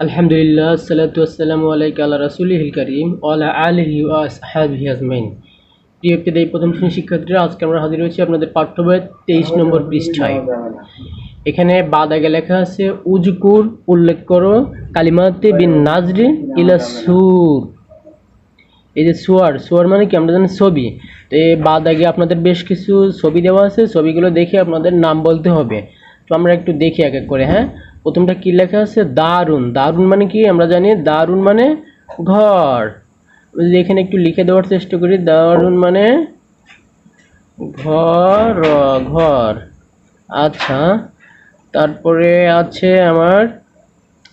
আলহামদুলিল্লাহ, সালাতু আসসালামু আলাইকা আল্লাহ রাসুলিহিল করিম ওয়ালা আলিহি ওয়া আসহাবিহি আজমাইন। প্রিয় বিদ্যালয় প্রথম শ্রেণি শিক্ষার্থীরা, আজকে আমরা হাজির হয়েছি আপনাদের পাঠ্য বইয়ের তেইশ নম্বর পৃষ্ঠায়। এখানে বাদাগে লেখা আছে উজকুর উল্লেখ করো, কালিমাতে বিন নাজরি ইলা সুর। এই যে সুয়ার সুয়ার মানে কি? আমরা জানি ছবি। তো এই বাদাগে আপনাদের বেশ কিছু ছবি দেওয়া আছে, ছবিগুলো দেখে আপনাদের নাম বলতে হবে। তো আমরা একটু দেখি এক এক করে হ্যাঁ? প্রথমটা কি লেখা আছে? দারুণ দারুণ মানে কি? আমরা জানি দারুণ মানে ঘর। যদি এখানে একটু লিখে দেওয়ার চেষ্টা করি দারুণ মানে ঘর ঘর। আচ্ছা তারপরে আছে আমার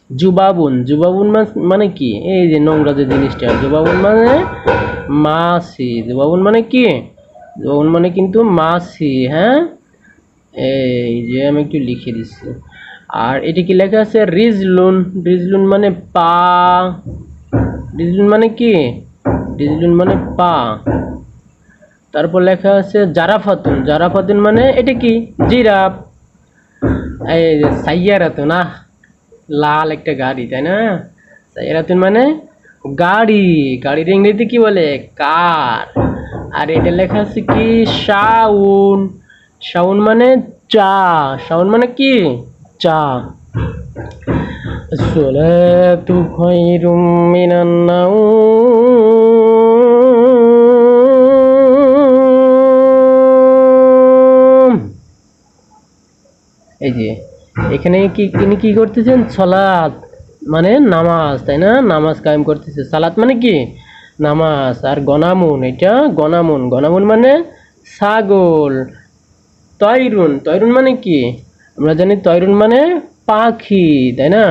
জুবাবুন। জুবাবুন মানে কি? এই যে নোংরা যে জিনিসটা। জুবাবুন মানে মাছি জুবাবুন মানে কি? জুবাবুন মানে কিন্তু মাছি হ্যাঁ? এই যে আমি একটু লিখে দিচ্ছি। আর এটি কি লেখা আছে? রিজলুন। রিজলুন মানে পা। রিজলুন মানে কি? রিজলুন মানে পা। তারপর লেখা আছে জারাফাতুন। জারাফাতুন মানে এটা কি? জিরাফ। এই সাইয়ারাতুন, আহ! লাল একটা গাড়ি, তাই না? সাইয়ারাতুন মানে গাড়ি। গাড়ির ইংরেজিতে কি বলে? কার। আর এটা লেখা আছে কি? শাউন শাউন মানে চা। শাউন মানে কি? চার সোলাতু খৈরুম মিনান এই যে, এখানে কি, তিনি কি করতেছেন? সলাৎ মানে নামাজ, তাই না? নামাজ কায়েম করতেছে। সালাত মানে কি? নামাজ। আর গনামুন, এটা গনামুন। গনামুন মানে ছাগল। তয়রুন তয়রুন মানে কি? আমরা জানি তয়রুন মানে পাখি, তাই না?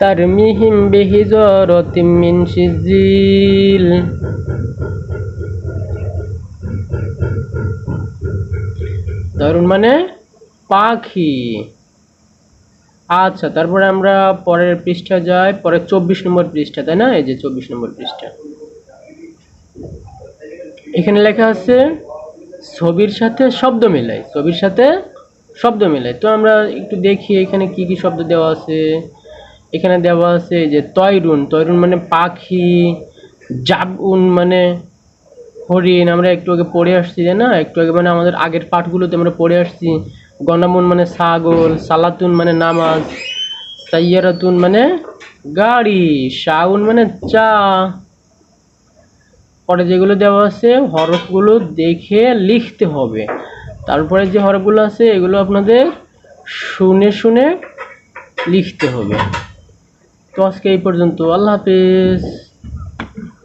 তার মিহিম বেহিজর তিমিন সিজিল। তয়রুন মানে পাখি। আচ্ছা তারপরে আমরা পরের পৃষ্ঠা যাই, পরে চব্বিশ নম্বর পৃষ্ঠা, তাই না? এই যে চব্বিশ নম্বর পৃষ্ঠা। এখানে লেখা আছে, ছবির সাথে শব্দ মিলাই ছবির সাথে শব্দ মেলাই তো আমরা একটু দেখি এখানে কি কি শব্দ দেওয়া আছে। এখানে দেওয়া আছে যে তয়রুন তয়রুন মানে পাখি জাবুন মানে হরিণ। আমরা একটু আগে পড়ে আসছি যে না? একটু আগে মানে আমাদের আগের পাঠগুলোতে আমরা পড়ে আসছি। গনামুন মানে ছাগল সালাতুন মানে নামাজ সাইয়ারাতুন মানে গাড়ি, শাউন মানে চা। পরে যেগুলো দেওয়া আছে, হরফগুলো দেখে লিখতে হবে। তারপরে যে হরফগুলো আছে, এগুলো আপনাদের শুনে শুনে লিখতে হবে। তো আজকে এই পর্যন্ত। আল্লাহ হাফেজ।